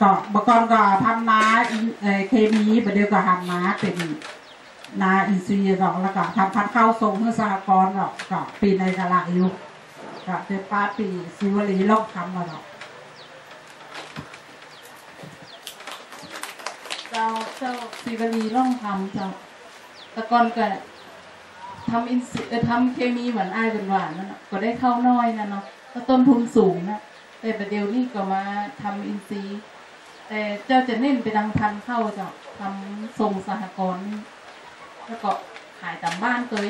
ก็บก่อนก็ทำนาเคมีประเดี๋ยวก็ทำนาเป็นนาอินทรีย์หรอกแล้วก็ทำพันธุ์ข้าวทรงเพื่อสหกรณ์หรอกก็ปีในกะละอยู่ก็เดือนป้าปีสิวลีลอกทำมาหรอกเจ้าเจ้าศิวลีร่องทำเจ้าแต่ก่อนก็ทำอินซีเอทำเคมีเหมือนอ้ายเป็นหวานนั่นนะก็ได้เข้าน้อยนะเนาะก็ต้นทุนสูงนะแต่ประเดี๋ยวนี้ก็มาทำอินซีย์ แต่เจ้าจะเน้นไปทางพันเข้าจ้าทำส่งสหกรณ์แล้วก็ขายตามบ้านเลย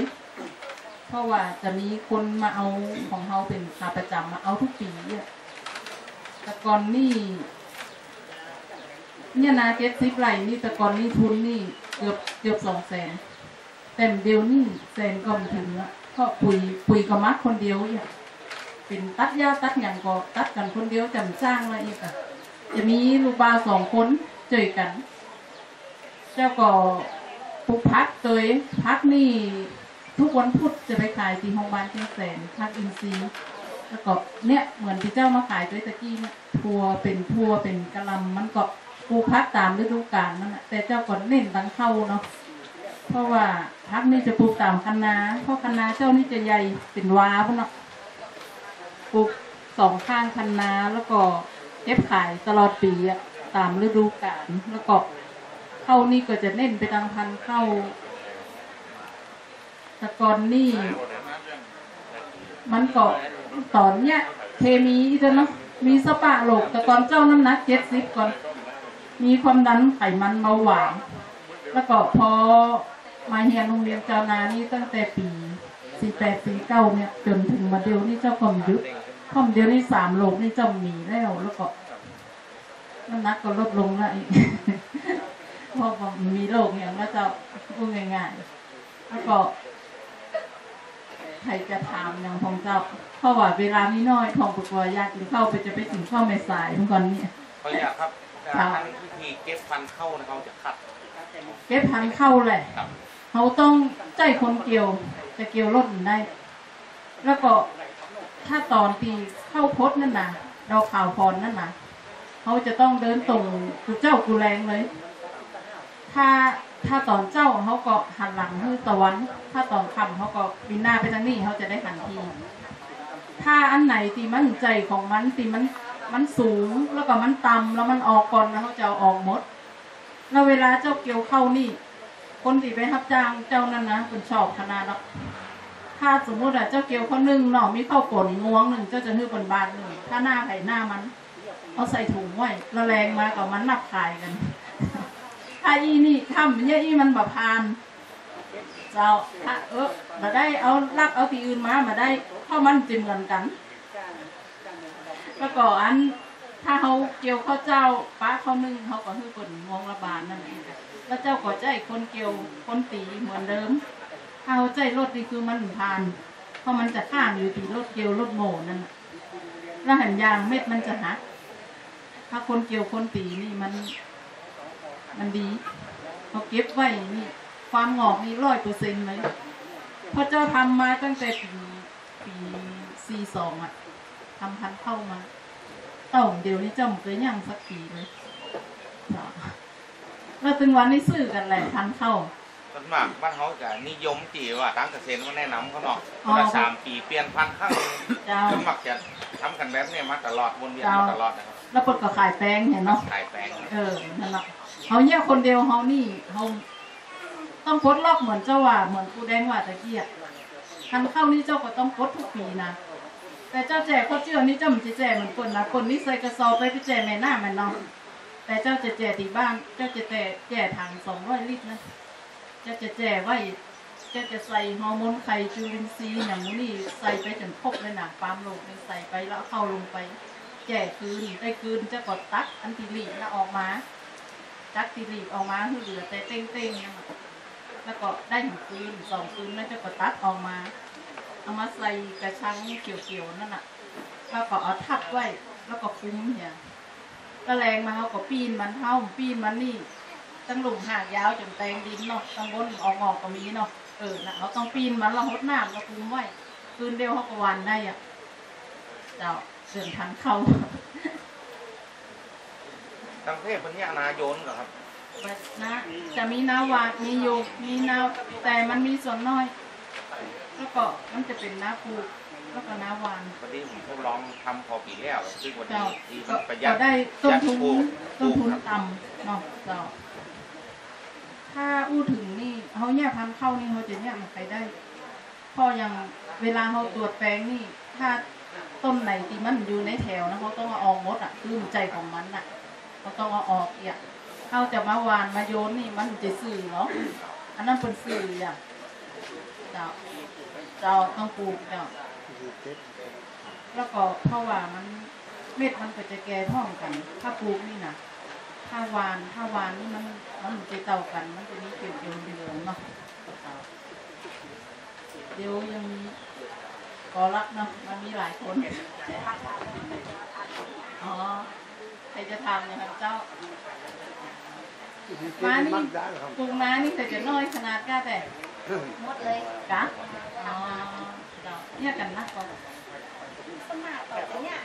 เพราะว่าจะมีคนมาเอาของเขาเป็นขาประจำมาเอาทุกปีอะแต่ก่อนนี่เนี่ยนะเจ็ดสิบไรนี่แต่ก่อนนี่ทุนนี่เกือบเกือบสองแสนเต็มเดียวนี่แสนก็ไม่ถึงละเพราะปุ๋ยปุ๋ยก็มักคนเดียวอย่างเป็นตัดหญ้าตัดอย่างก็ตัดกันคนเดียวจำจ้างมาอีกอะ จะมีลูกบาสองคนเจอกัน เจ้าก็ปลูกพักเตยพักนี่ทุกวันพุธจะไปขายที่โรงพยาบาลเชียงแสนพักอินทรีแล้วก็เนี่ยเหมือนที่เจ้ามาขายด้วยตะกี้เนี่ยทัวเป็นทัวเป็นกะลำมันก็ปลูกพักตามฤดูกาลนั่นแหละแต่เจ้าก็เน้นตั้งเข้าเนาะเพราะว่าพักนี่จะปลูกตามคะนาเพราะคะนาเจ้านี่จะใหญ่เป็นวาพุ่นเนาะปลูกสองข้างคะนาแล้วก็ เก็บขายตลอดปีอะตามฤดูกาลแล้วก็เข้านี่ก็จะเน้นไปทางพันธุ์เข้าต่ก่อนนี่ มันก็ตอนเนี้ยเคมีจ้ะเนาะมีสปะโลกต่ก่อนเจ้าน้ำหนักเจ็ดสิบก่อน มีความดันไขมันเบาหวานแล้วก็พอมาเรียนโรงเรียนเจ้านานี่ตั้งแต่ปีสี่แปดสี่เก้าเนี่ยจนถึงมาเดียวนี่เจ้าคอมยุด คอมเดียวนี่สามโลกนี่เจ้ามีแล้วแล้วก็น้ำหนักก็ลดลงแล้วอีกเพราะว่ามีโรคอย่างแล้วเจ้าพูดง่ายๆแล้วก็ใครจะถามอย่างของเจ้าเพราะว่าเวลานี้น้อยทองปกวอยากกินข้าวไปจะไปถึงข้าวไม่สายเมื่อก่อนเนี่ยขออนุญาตครับครับการวิธีเก็บฟันเข้านะเขาจะคัดเก็บพันเข้าเลยครับเขาต้องใจคนเกี่ยวจะเกี่ยวรถมันได้ แล้วก็ ถ้าตอนตีเข้าพดนั่นนะเราข่าวพรนั่นนะเขาจะต้องเดินตรงกูเจ้ากูแรงเลย ถ้าถ้าตอนเจ้าเขาก็หันหลังคือตะวัน ถ้าตอนค่ำเขาก็บินหน้าไปทางนี้เขาจะได้หันที ถ้าอันไหนตีมันใจของมันตีมันมันสูงแล้วก็มันต่ำแล้วมันออกก่อนแล้วเขาจะออกหมด แล้วเวลาเจ้าเกี่ยวเข้านี่ คนที่ไปรับจ้างเจ้านั่นนะเป็นชอบขนาดนั้น ถ้าสมมติอะเจ้าเกียวเขานึ่งเนาะมีข้าวป่นงวงหนึ่งเจ้าจะฮื้อบนบานหนึ่งถ้าหน้าไผ่หน้ามันเอาใส่ถุงไว้ละแรงมากับมันนับขายกันถ้าอีนี่ทำเนี่ยอีมันแบบพานเจ้าถ้าเออมาได้เอาลักเอาที่อื่นมามาได้เข้ามันจิ้มกันกันแล้วก็อันถ้าเขาเกี่ยวข้าวเจ้าป้าเขานึ่งเขาก็คือคนมองระบาดนั่นเองแล้วเจ้าก็ใจคนเกี่ยวคนตีเหมือนเดิม เขาใจรถนี่คือมันผ่าน เพราะมันจะข้ามอยู่ที่รถเกียวรถโมนั่นน่ะแล้วหันยางเม็ดมันจะหักถ้าคนเกี่ยวคนตีนี่มัน มันดีเขาเก็บไว้นี่ ความงอกนี่ร้อยเปอร์เซ็นต์เลยเพราะเจ้าทำมาตั้งแต่ปีปีสี่สองอะทำพันเข้ามาเต่าเดี๋ยวนี้เจ้าเคยย่างสักปีเลยแล้วถึงวันนี้ซื้อกันแหละพันเข้า ส่วนมากบ้านเขาจะนิยมจีว่าตั้งเกษตรก็แนะนำเขาเนาะอ๋อ ละสามปีเปลี่ยนพันธุ์ข้างหนึ่งเจ้า ส่วนมากจะทำกันแบบเนี้มาตลอดวนเวียนมาตลอดนะครับแล้วเปิดก็ขายแป้งเห็นเนาะ ขายแปลงเออ นั่นแหละเขาเนี่ยคนเดียวเขานี่เขาต้องพดลอกเหมือนเจ้าว่า เหมือนกูแดงว่าตะเกียบทันเข้านี่เจ้าก็ต้องพดทุกปีนะ แต่เจ้าแจกข้าวเจือนี่เจ้ามันจะแจกเหมือนคนนะคนนี่ใส่กระสอบไปไปแจกในหน้ามันเนาะแต่เจ้าจะแจกที่บ้าน เจ้าจะแจกแจกถังสองร้อยลิตรนะเจ้าจะแจกไว้จ้าจะใส่ฮอร์โมนไข่จุลินทรีย์อย่างนู้ใส่ไปจนครบเลยนะปาล์มลกนี่ใส่ไปแล้วเข้าลงไปแจกคืนได้คืนจ้าก็ตักอันติลีแล้วออกมาจักติลีออกมาคือเหลือแต่เต้งๆนั่นน่ะแล้วก็ได้ถึงคืนสองคืนแล้วจ้าก็ตัดออกมาเอามาใส่กระชังเขียวๆนั่นน่ะแล้วก็เอาทับไว้แล้วก็คุ้มเนี่ยก็แรงมาเขาก็ปีนมันเท่าปีนมันนี่ ตั้งหลุมหากยาวจนแตงดินเนาะตั้งบนออกงอกก็มีเนาะเออนะเขาต้องปีนมันแล้วหดน้ำแล้วคุ้มไว้คืนเดียวเขาก็วันได้อะเจ้าเดินทางเข้าตั้งเทพเป็นเนี่ยนาโยนเหรอครับแบบนะจะมีนาหวานมีอยู่มีนาแต่มันมีส่วนน้อย แล้วก็มันจะเป็นนาปลูกแล้วก็นาหวานวันนี้ผมทดลองทำพอปีแล้วซึ่งวันเจ้านี้ที่ก็ประหยัก็ดได้ต้นทุนปลูกต้นทุนปลูกครับต่ำเนาะเจ้า ถ้าอู้ถึงนี่เขาเนี่ยพันเข้านี่เขาจะเนี่ยมันไปได้พออย่างเวลาเขาตรวจแปลงนี่ ถ้าต้นไหนที่มันอยู่ในแถวนะเขาต้องเอาออกหมดอะคือใจของมันอะเขาต้องเอาออกอะเขาจะมาหวานมาโยนนี่มันจะสื่อเนาะอันนั้นเป็นสื่ออะเจ้าเจ้าต้องปลูกเจ้าแล้วก็เพราะว่ามันเม็ดมันก็จะแก่พร้อมกัน ถ้าปลูกนี่นะ ถ้าวานถ้าวานนี่มันมันจะเต่ากัน มันจะมีเกี่ยวเกี่ยวเหลืองเนาะเดี๋ยวยังมีกอรักเนาะมันมีหลายคนอ๋อใครจะทำเนี่ยครับเจ้าม้านี่ปลูกม้านี่แต่จะน้อยขนาดก้าแต่หมดเลยกะอ๋อเจ้าเนี่ยกันนะก็ สมัครต่อไปเนี่ย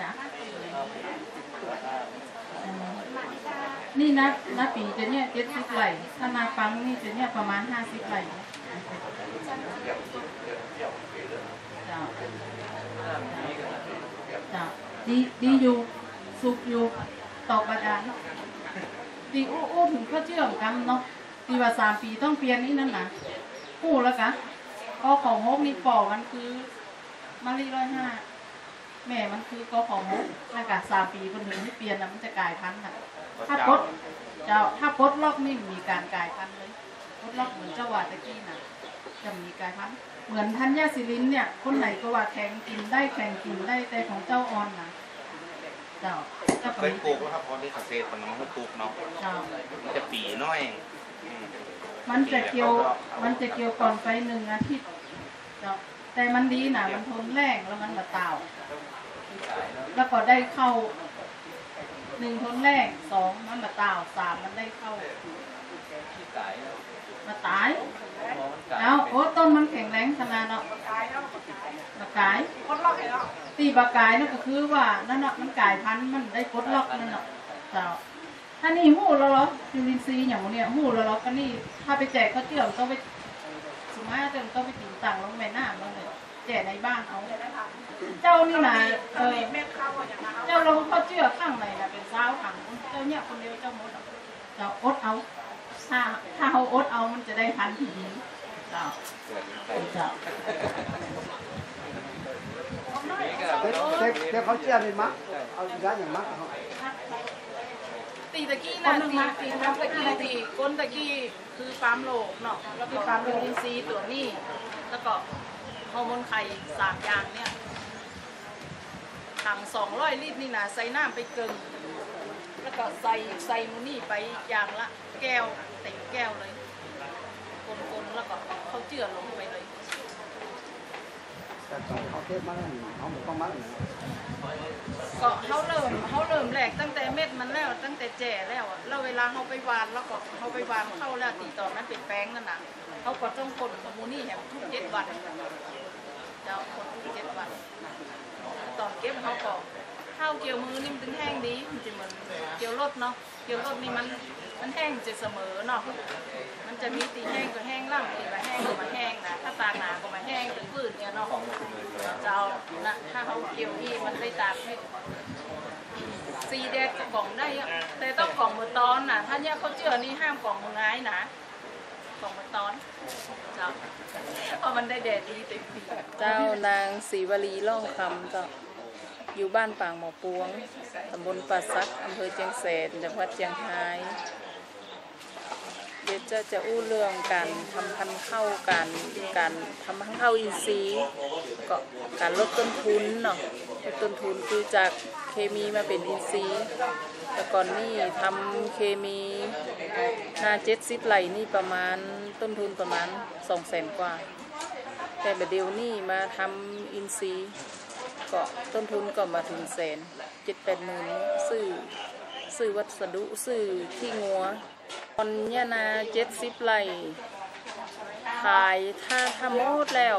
กะ มาปี เออ มาที่จ้า นี่นะนาปีจะเนี่ยเจ็ดสิบไหลถ้านาปังนี่จะเนี่ยประมาณห้าสิบไหลจ้าจ้าดีดีอยู่สุกอยู่ตอกบาดาลดีโอู้อู้ถึงก็เชื่อมกันเนาะดีว่าสามปีต้องเปลี่ยนนี่นั่นนะกู้แล้วกะก็ของฮกนี่ปอกมันคือมารีร้อยห้าแม่มันคือก็ของฮกแล้วกะสามปีคนหนึ่งที่เปลี่ยนนะมันจะกลายพันธุ์น่ะ ถ้าปลดเจ้าถ้าปลดล็อกนี่มีการกลายพันธุ์เลยปลดล็อกเหมือนเจ้าว่าตะกี้น่ะจะมีกลายพันธุ์เหมือนทัญญาศิลินเนี่ย คนไหนก็ว่าแข่งกินได้แข่งกินได้แต่ของเจ้าออนนะเจ้าเจ้าก็เคยมีปลูกแล้วครับพอได้เกษตรมันมาให้ปลูกเนาะเจ้ามันจะปีน้อยอืมมันจะเกี่ยวมันจะเกี่ยวก่อนไปหนึ่งอาทิตย์เจ้าแต่มันดีนะมันทนแรงแล้วมันมาเต่าแล้วก็ได้เข้า หนึ่งทนแรกสองมันมาเต่าสามมันได้เข้ามาตายเอาโอ้ต้นมันแข็งแรงขนาดเนาะบากายตีบากายนั่นก็คือว่านั่นเนาะมันกลายพันธุ์มันได้ปลดล็อกนั่นเนาะเจ้าถ้านี่หู้แล้วเหรอจุลินทรีย์อย่างพวกเนี้ยหู้แล้วเหรอก็นี่ถ้าไปแจกก็เชื่อมต้องไปสมัยเดิมต้องไปติ่งต่างลงไปหน้ามันเลย แจกในบ้านเอาเจ้านี่นะเออเจ้าลงเขาเชื่อข้างในนะเป็นสาวขังเจ้าเนี่ยคนเดียวเจ้าหมดอะเจ้าอดเอาถ้าถ้าเขาอดเอามันจะได้พันธุ์ที่ดีเจ้าเจ้าเด็กเด็กเขาเชื่อในมักเอาย้ายอย่างมักเขาตีตะกี้นะตีตีทำตะกี้ตีก้นตะกี้คือฟาร์มโลกเนาะแล้วก็ฟาร์มโลอินทรีย์ตัวนี้แล้วก็ ฮอร์โมนไข่สามอย่างเนี่ยถังสองร้อยลิตรนี่นะใส่น้ำไปเกินแล้วก็ใส่ใส่มูนี่ไปอย่างละแก้วเต็มแก้วเลยกลนๆแล้วก็เขาเจือลงไปเลยเขาเทศมาเขาหมดความมักนะก็เขาเริ่มเขาเริ่มแหลกตั้งแต่เม็ดมันแล้วตั้งแต่แจ่แล้วอะแล้วเวลาเขาไปวานแล้วก็เขาไปวานเข้าแล้วตีต่อนั้นเป็นแป้งนั่นน่ะเขาก็ต้องคนมูนี่แหมทุกเจ็ดวัน เจ้าคนทุกเจ็ดวันตอนเก็บเขาก็ข้าวเกี่ยวมือนี่มันถึงแห้งดีมันจะเหมือนเกี่ยวรถเนาะเกี่ยวรถนี่มันมันแห้งจะเสมอเนาะมันจะมีตีแห้งก็แห้งล่างตีมาแห้งก็มาแห้งนะถ้าตากหนาก็มาแห้งเป็นพืชเนี่ยเนาะเจ้านะถ้าเขาเกี่ยวนี่มันได้ตากให้สีแดงกับกล่องได้แต่ต้องกล่องมือตอนนะถ้าเนี่ยเขาเจือนี่ห้ามกล่องมือง่ายนะ กล่องมือตอนเจ้าเพราะมันได้แดดดีเต็มที่เจ้านางศรีวลีล่องคำเจ้าอยู่บ้านปางหมอปวง ตำบลป่าซัก อำเภอเจียงแสนจังหวัดเจียงไฮ้เดี๋ยวจะจะอู้เรื่องการทำพันธุ์ข้าวการการทำพันธุ์ข้าวอินทรีย์ก็การลดต้นทุนเนาะลดต้นทุนคือจากเคมีมาเป็นอินทรีย์ แต่ก่อนนี่ทำเคมีนาเจ็ดสิบไหลนี่ประมาณต้นทุนประมาณสองแสนกว่า แต่บัดเดียวนี่มาทำอินทรีก็ต้นทุนก็มาถึงแสนเจ็ดแปดหมื่นซื้อซื้อวัสดุซื้อที่งัวตอนเนี้ยนาเจ็ดสิบไร่ขายถ้าทำหมดแล้ว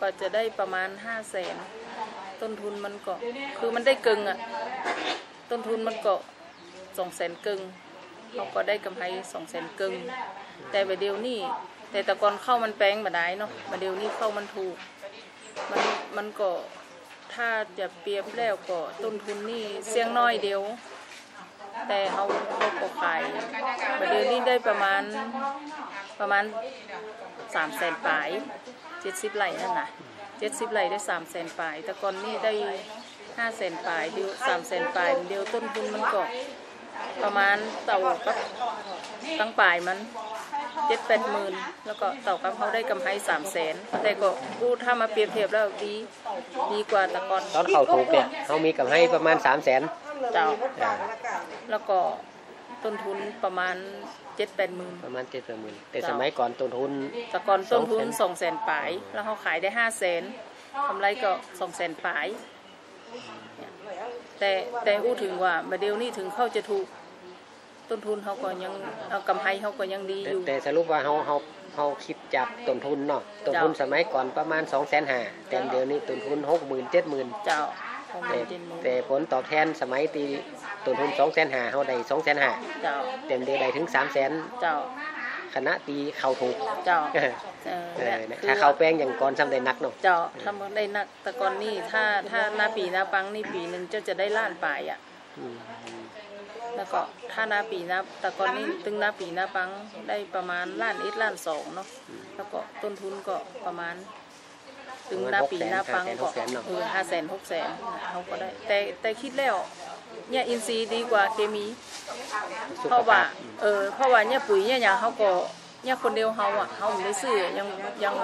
ก็จะได้ประมาณห้าแสนต้นทุนมันก็คือมันได้เกิงอะต้นทุนมันก็ สองแสนกึ่งเขาก็ได้กำไรสองแสนกึ่งแต่บัดเดียวนี่แต่แต่ก่อนเข้ามันแปลงมาได้เนาะบัดเดียวนี่เข้ามันถูก มันมันก็ถ้าจะเปรียบแล้วก็ต้นทุนนี่เสี่ยงน้อยเดียว แต่เขาเขาก็ขายบัดเดียวนี่ได้ประมาณประมาณสามแสนปลายเจ็ดสิบไร่นั่นนะเจ็ดสิบไร่ได้สามแสนปลายแต่ก่อนนี่ได้ห้าแสนปลายเดียวสามแสนปลายเดียวต้นทุนมันก็ ประมาณเต่ากับตั้งปลายมันเจ็ดแปดหมื่นแล้วก็เต่ากับเขาได้กำไรสามแสนแต่ก็พูดถ้ามาเปรียบเทียบแล้วดีดีกว่าแต่ก่อนตอนเข้าถูกเนี่ยเขามีกำไรประมาณ3 0 0 0 0นเจ้าแล้วก็ต้นทุนประมาณเจ็ดแปดหมื่นประมาณเจ็ดหมื่นแต่สมัยก่อนต้นทุนแต่ก่อนต้นทุน200,000สองแสนปลายแล้วเขาขายได้ห้าแสนกำไรก็สองแสนปลาย แต่แต่อู้ถึงว่ามาเดียวนี่ถึงเขาจะถูกต้นทุนเขาก็ยังเอากำไรเขาก็ยังดีแต่อยู่แต่สรุปว่าเขาเขาเขาคิดจากต้นทุนเนาะต้นทุนสมัยก่อนประมาณ2 5 0 0 0 0แต่เดี๋ยวนี้ต้นทุน6 0 0 0 0 7 0 0 0 0เจ้าของแต่เจนมือแต่ผลตอบแทนสมัยตีต้นทุน2 5 0 0 0เขาได้2 5 0 0 0เจ้าแต่เดี๋ยวได้ถึง3 0 0 0 0เจ้า คณะตีเข้าถูกเจ้าเออเออเอเนี่ยอนะคือถ้าเขาแป้งอย่างก่อนซ้ำได้นักเนาะเจ้าทำได้นักแต่ก่อนนี่ถ้าถ้าหน้าปีหน้าปังนี่ปีหนึ่งเจ้าจะได้ล้านปลายอะอืมแล้วก็ถ้าหน้าปีหน้าแต่ก่อนนี่ตึงหน้าปีหน้าปังได้ประมาณล้านอิดล้านสองเนาะแล้วก็ต้นทุนก็ประมาณถึงหน้าปีหน้าปังก็เออห้าแสนหกแสนเขาก็ได้ แต่แต่คิดแล้ว เนี่ยอินทรีย์ดีกว่าเคมีสุเพขราะว่าภาพเออเพราะว่าเนี่ยปุ๋ยเนี่ยอย่างเขาก็เนี่ยคนเดียวเขาอะเขาไม่ได้ซื้อยังยัง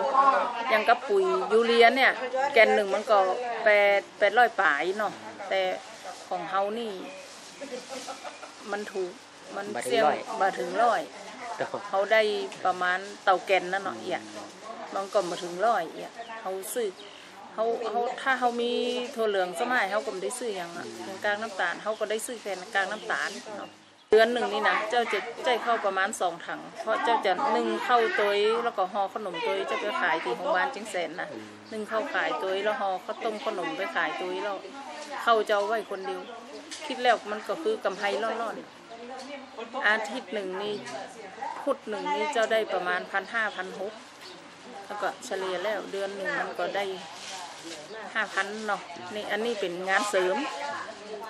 ยังกับปุ๋ยยูเรียเนี่ย แกนหนึ่งมันก็แปดแปดร้อยปลายเนาะแต่ของเขานี่ มันถูกมันบ่ถึงเสี่ยงร้อยมาถึงร้อยเนาะเขาได้ประมาณเต่าแกนนั่นเนาะเอียมันก็มาถึงร้อยเอียเขาซื้อ เขาเขาถ้าเขามีถั่วเหลืองสมัยเขาก็ไม่ได้ซื้ออย่างอะกลางน้ำตาลเขาก็ได้ซื้อแค่กลางน้ำตาลเนาะเดือนหนึ่งนี่นะเจ้าจะใจเข้าประมาณสองถัง เพราะเจ้าจะนึ่งเข้าตัวแล้วก็ห่อขนมตัวเจ้าไปขายที่โรงพยาบาลจิงแสนนะนึ่งเข้าขายตัวแล้วห่อข้าวต้มขนมไปขายตัวแล้วเข้าเจ้าไว้คนเดียว คิดแล้วมันก็คือกำไรล่อนๆอาทิตย์หนึ่งนี่พุธหนึ่งนี่เจ้าได้ประมาณพันห้าพันหกแล้วก็เฉลี่ยแล้วเดือนหนึ่งมันก็ได้ ห้าพันเนาะนี่อันนี้เป็นงานเสริม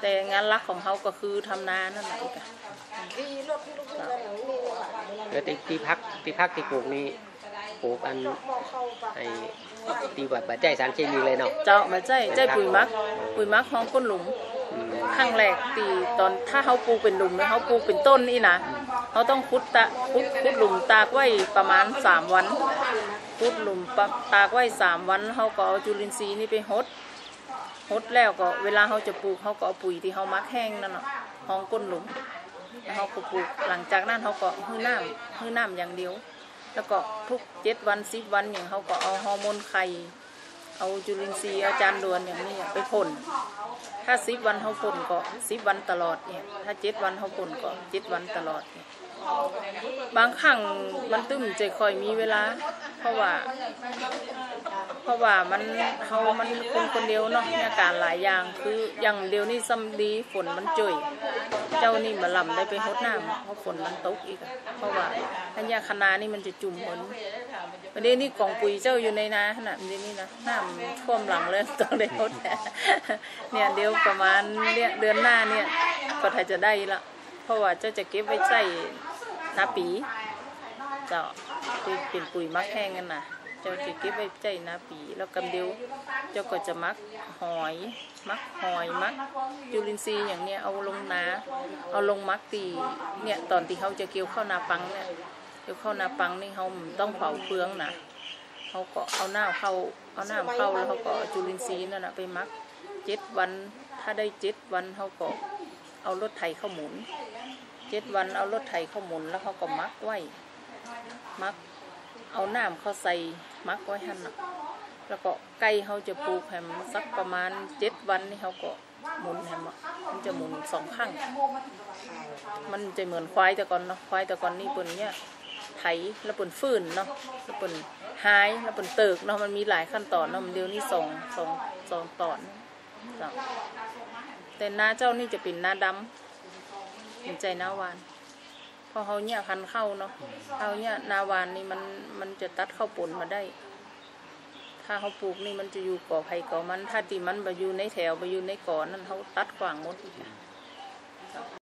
แต่งานหลักของเขาก็คือทำนานั่นแหละอีกอะแล้วที่ที่พักที่พักที่ปลูกนี่ปลูกอันไอ้ตีแบบบาใจสารเคมีเลยเนาะเจ้ามาใจใจปุ๋ยมัก ปุ๋ยมักของก้นหลุมอืมข้างแรกตีตอนถ้าเขาปลูกเป็นหลุมแล้วเขาปลูกเป็นต้นนี่นะเขาต้องคุดตะคุดคุดหลุมตากไว้ประมาณสามวัน คุดหลุมปะตากไว้สามวันเขาก็เอาจุลินทรีย์นี่ไปหดหดแล้วก็เวลาเขาจะปลูกเขาก็เอาปุ๋ยที่เขามักแห้งนั่นน่ะห้องก้นหลุมแล้วเขาก็ปลูกหลังจากนั้นเขาก็หื้อน้ำหื้อน้ำอย่างเดียว แล้วก็ทุกเจ็ดวันสิบวันอย่างเขาก็เอาฮอร์โมนไข่เอาจุลินทรีย์เอาจานดวนอย่างนี้ไปพ่นถ้าสิบวันเขาพ่นก็สิบวันตลอดเนี่ยถ้าเจ็ดวันเขาพ่นก็เจ็ดวันตลอดเนี่ย บางครั้งมันตึ้มจคอยมีเวลา เพราะว่า เพราะว่ามันเขามันคนคนเดียวเนาะอาการหลายอย่างคืออย่างเดียวนี่ซ้ำดีฝนมันจ่อยเจ้านี่มาลำได้ไปหดน้ำเพราะฝนมันตกอีก เพราะว่าอันยาคณานี่มันจะจุ่มฝนวันนี้นี่กล่องปุ๋ยเจ้าอยู่ในนาขนาดนี้นี่นะน้ำท่วมหลังเลยต้องได้หดเนี่ยเดี๋ยวประมาณเนี่ยเดือนหน้าเนี่ยก็ถ้าจะได้ละเพราะว่าเจ้าจะเก็บไว้ใส่ นาปีเจ้าเป็นเป็นปุ๋ยมักแห้งกันนะเจ้าจะเก็บไว้ใจนาปีแล้วกำเดียวเจ้าก็จะมักหอยมักหอยมักจุลินทรีย์อย่างเนี้ยเอาลงนาเอาลงมักตีเนี่ยตอนที่เขาจะเกี่ยวข้าวนาปังเนี่ยเกี่ยวข้าวนาปังนี่เขาต้องเผาเฟืองนะเขาก็เอาหน้าเข้าเอาหน้าเข้าแล้วเขาก็จุลินทรีย์นั่นนะไปมักเจ็ดวันถ้าได้เจ็ดวันเขาก็เอารถไถเข้าหมุน เจ็ดวันเอารถไถเข้าหมุนแล้วเขาก็มักไว้ มัก เอาน้ำเขาใส่มักไว้หันแล้วก็ไก่เขาจะปลูกแฮมสักประมาณเจ็ดวันนี่เขาก็หมุนแฮมอะมันจะหมุนสองข้างมันจะเหมือนควายแต่ก่อนเนาะควายแต่ก่อนนี่ปิ่นเนี่ยไถแล้วปิ่นฟื้นเนาะแล้วปิ่นหายแล้วปิ่นเติกเนาะมันมีหลายขั้นตอนเนาะมันเดียวนี่สองสองสองตอนแต่หน้าเจ้านี่จะเป็นหน้าดำ สนใจนาวานเพอเขาเนี่ยพันเข้าเนาะเขาเนี่ยนาวานนี่มันมันจะตัดเข้าปุ่นมาได้ ถ้าเขาปลูกนี่มันจะอยู่ก่อไผ่ก่อมัน ถ้าตีมันไปอยู่ในแถวไปอยู่ในก่อนั่นเขาตัดกว่างหมด